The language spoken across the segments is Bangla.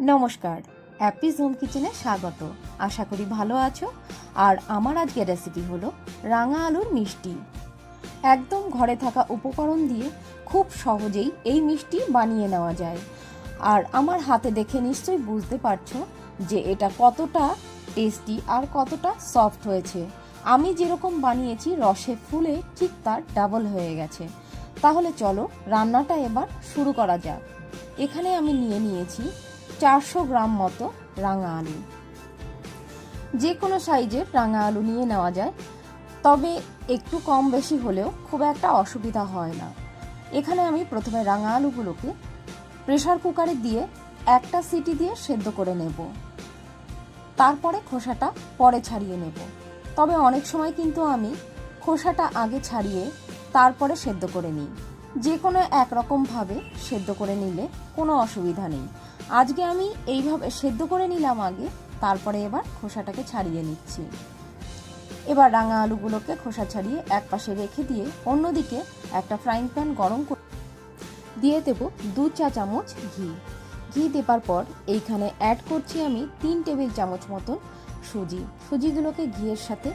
নমস্কার অ্যাপিস হোম কিচেনে স্বাগত। আশা করি ভালো আছো। আর আমার আজকের রেসিপি হলো রাঙা আলুর মিষ্টি। একদম ঘরে থাকা উপকরণ দিয়ে খুব সহজেই এই মিষ্টি বানিয়ে নেওয়া যায়। আর আমার হাতে দেখে নিশ্চয়ই বুঝতে পারছ যে এটা কতটা টেস্টি আর কতটা সফট হয়েছে। আমি যেরকম বানিয়েছি রসে ফুলে ঠিক তার ডাবল হয়ে গেছে। তাহলে চলো রান্নাটা এবার শুরু করা যাক। এখানে আমি নিয়ে নিয়েছি চারশো গ্রাম মতো রাঙা আলু। যে কোনো সাইজের রাঙা আলু নিয়ে নেওয়া যায়, তবে একটু কম বেশি হলেও খুব একটা অসুবিধা হয় না। এখানে আমি প্রথমে রাঙা আলুগুলোকে প্রেশার কুকারে দিয়ে একটা সিটি দিয়ে সেদ্ধ করে নেব। তারপরে খোসাটা পরে ছাড়িয়ে নেব। তবে অনেক সময় কিন্তু আমি খোসাটা আগে ছাড়িয়ে তারপরে সেদ্ধ করে নিই। যে কোনো একরকমভাবে সেদ্ধ করে নিলে কোনো অসুবিধা নেই। আজকে আমি এইভাবে সেদ্ধ করে নিলাম আগে, তারপরে এবার খোসাটাকে ছাড়িয়ে নিচ্ছি। এবার রাঙা আলুগুলোকে খোসা ছাড়িয়ে এক পাশে রেখে দিয়ে অন্যদিকে একটা ফ্রাইং প্যান গরম করে দিয়ে দেব দু চা চামচ ঘি। ঘি দেবার পর এইখানে অ্যাড করছি আমি তিন টেবিল চামচ মতন সুজি। সুজিগুলোকে ঘিয়ের সাথে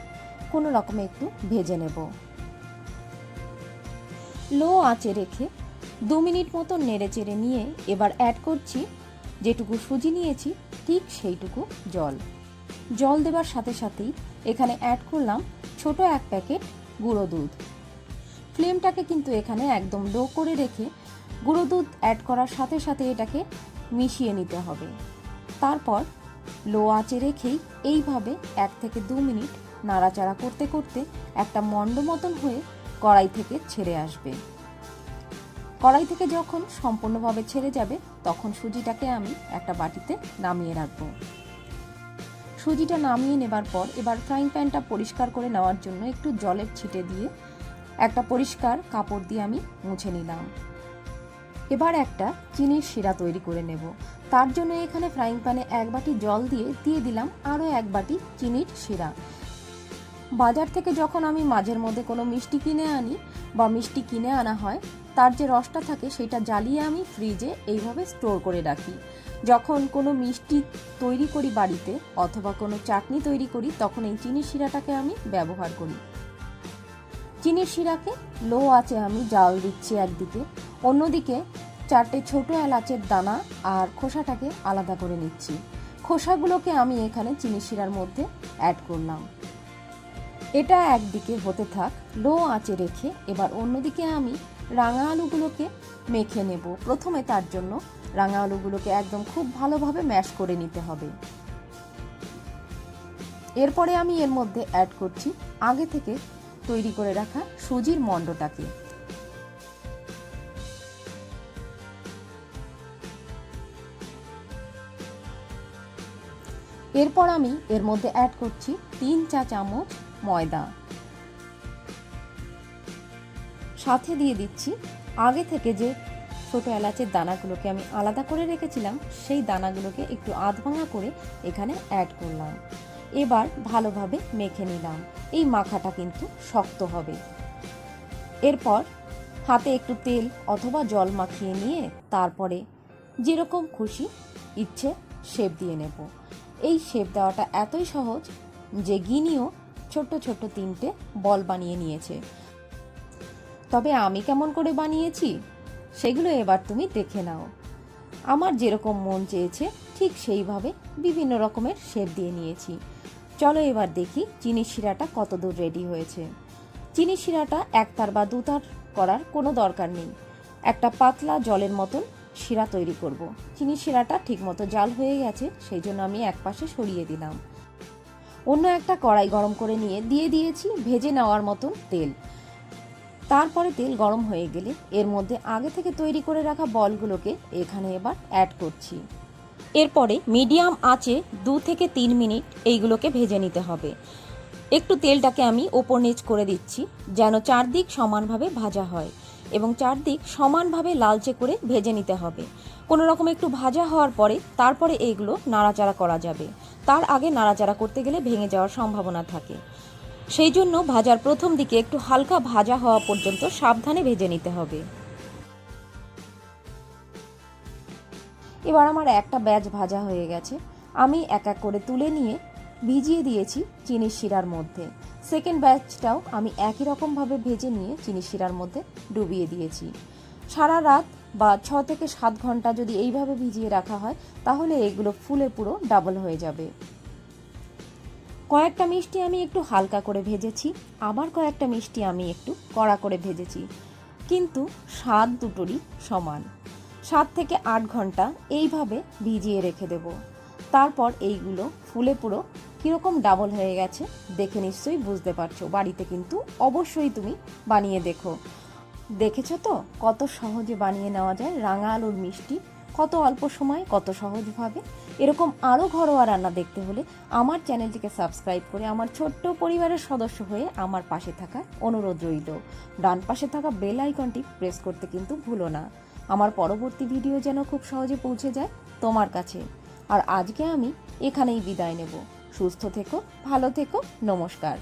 কোনো রকমে একটু ভেজে নেব। লো আঁচে রেখে দু মিনিট মতো নেড়ে চেড়ে নিয়ে এবার অ্যাড করছি যেটুকু সুজি নিয়েছি, ঠিক সেইটুকু জল। জল দেবার সাথে সাথেই এখানে অ্যাড করলাম ছোট এক প্যাকেট গুঁড়ো দুধ। ফ্লেমটাকে কিন্তু এখানে একদম লো করে রেখে গুঁড়ো দুধ অ্যাড করার সাথে সাথে এটাকে মিশিয়ে নিতে হবে। তারপর লো আঁচে রেখেই এইভাবে এক থেকে দু মিনিট নাড়াচাড়া করতে করতে একটা মণ্ড মতন হয়ে কড়াই থেকে ছেড়ে আসবে। কড়াই থেকে যখন সম্পূর্ণভাবে ছেড়ে যাবে, তখন সুজিটাকে আমি একটা বাটিতে নামিয়ে রাখব। সুজিটা নামিয়ে নেবার পর এবার ফ্রাইং প্যানটা পরিষ্কার করে নেওয়ার জন্য একটু জলের ছিটে দিয়ে একটা পরিষ্কার কাপড় দিয়ে আমি মুছে নিলাম। এবার একটা চিনির শিরা তৈরি করে নেব। তার জন্য এখানে ফ্রাইং প্যানে এক বাটি জল দিয়ে দিয়ে দিলাম আরও এক বাটি চিনির শিরা। বাজার থেকে যখন আমি মাঝের মধ্যে কোনো মিষ্টি কিনে আনি বা মিষ্টি কিনে আনা হয়, তার যে রসটা থাকে সেটা জ্বালিয়ে আমি ফ্রিজে এইভাবে স্টোর করে রাখি। যখন কোনো মিষ্টি তৈরি করি বাড়িতে অথবা কোনো চাটনি তৈরি করি, তখন এই চিনির শিরাটাকে আমি ব্যবহার করি। চিনির শিরাকে লো আছে আমি জাল দিচ্ছি একদিকে, অন্যদিকে চারটে ছোট এলাচের দানা আর খোসাটাকে আলাদা করে নিচ্ছি। খোসাগুলোকে আমি এখানে চিনি শিরার মধ্যে অ্যাড করলাম। এটা একদিকে হতে থাক, লো আঁচে রেখে এবার অন্যদিকে আমি রাঙা আলুগুলোকে মেখে নেব। প্রথমে তার জন্য রাঙা আলুগুলোকে একদম খুব ভালোভাবে ম্যাশ করে নিতে হবে। এরপরে আমি এর মধ্যে অ্যাড করছি আগে থেকে তৈরি করে রাখা সুজির মণ্ডটাকে। এরপর আমি এর মধ্যে অ্যাড করছি তিন চা চামচ ময়দা। সাথে দিয়ে দিচ্ছি আগে থেকে যে ছোট এলাচের দানাগুলোকে আমি আলাদা করে রেখেছিলাম, সেই দানাগুলোকে একটু আধ ভাঙা করে এখানে অ্যাড করলাম। এবার ভালোভাবে মেখে নিলাম। এই মাখাটা কিন্তু শক্ত হবে। এরপর হাতে একটু তেল অথবা জল মাখিয়ে নিয়ে তারপরে যেরকম খুশি ইচ্ছে শেপ দিয়ে নেব। এই শেপ দেওয়াটা এতই সহজ যে গিনিও ছোট্ট ছোট্ট তিনটে বল বানিয়ে নিয়েছে। তবে আমি কেমন করে বানিয়েছি? সেগুলো এবার তুমি দেখে নাও। আমার যেরকম মন চেয়েছে, ঠিক সেইভাবে বিভিন্ন রকমের শেপ দিয়ে নিয়েছি। চলো এবার দেখি চিনি শিরাটা কত দূর রেডি হয়েছে। চিনি শিরাটা একতার বা দুতার করার কোনো দরকার নেই। একটা পাতলা জলের মতন শিরা তৈরি করব। চিনি শিরাটা ঠিকমতো জাল হয়ে গেছে, সেই জন্য আমি এক পাশে সরিয়ে দিলাম। অন্য একটা কড়াই গরম করে নিয়ে দিয়ে দিয়েছি ভেজে নেওয়ার মতন তেল। তারপরে তেল গরম হয়ে গেলে এর মধ্যে আগে থেকে তৈরি করে রাখা বলগুলোকে এখানে এবার অ্যাড করছি। এরপরে মিডিয়াম আঁচে দু থেকে তিন মিনিট এইগুলোকে ভেজে নিতে হবে। একটু তেলটাকে আমি ওপর নিচ করে দিচ্ছি, যেন চারদিক সমানভাবে ভাজা হয়। এবং চারদিক সমানভাবে লালচে করে ভেজে নিতে হবে। কোনো রকম একটু ভাজা হওয়ার পরে তারপরে এইগুলো নাড়াচাড়া করা যাবে। তার আগে নাড়াচাড়া করতে গেলে ভেঙে যাওয়ার সম্ভাবনা থাকে। সেই জন্য ভাজার প্রথম দিকে একটু হালকা ভাজা হওয়া পর্যন্ত সাবধানে ভেজে নিতে হবে। এবার আমার একটা ব্যাচ ভাজা হয়ে গেছে। আমি এক এক করে তুলে নিয়ে ভিজিয়ে দিয়েছি চিনির শিরার মধ্যে। সেকেন্ড ব্যাচটাও আমি একই রকমভাবে ভেজে নিয়ে চিনি শিরার মধ্যে ডুবিয়ে দিয়েছি। সারা রাত বা ছ থেকে সাত ঘণ্টা যদি এইভাবে ভিজিয়ে রাখা হয়, তাহলে এগুলো ফুলে পুরো ডাবল হয়ে যাবে। কয়েকটা মিষ্টি আমি একটু হালকা করে ভেজেছি, আবার কয়েকটা মিষ্টি আমি একটু কড়া করে ভেজেছি। কিন্তু স্বাদ দুটোরই সমান। সাত থেকে আট ঘণ্টা এইভাবে ভিজিয়ে রেখে দেব। তারপর এইগুলো ফুলে পুরো কীরকম ডাবল হয়ে গেছে, দেখে নিশ্চয়ই বুঝতে পারছ। বাড়িতে কিন্তু অবশ্যই তুমি বানিয়ে দেখো। দেখেছ তো? কত সহজে বানিয়ে নেওয়া যায় রাঙা আলুর মিষ্টি। কত অল্প সময়, কত সহজভাবে। এরকম আরও ঘরোয়া রান্না দেখতে হলে আমার চ্যানেলটিকে সাবস্ক্রাইব করে আমার ছোট্ট পরিবারের সদস্য হয়ে আমার পাশে থাকার অনুরোধ রইল। ডান পাশে থাকা বেল আইকনটি প্রেস করতে কিন্তু ভুলো না। আমার পরবর্তী ভিডিও যেন খুব সহজে পৌঁছে যায় তোমার কাছে। আর আজকে আমি এখানেই বিদায় নেব। সুস্থ থেকো ভালো থেকো নমস্কার।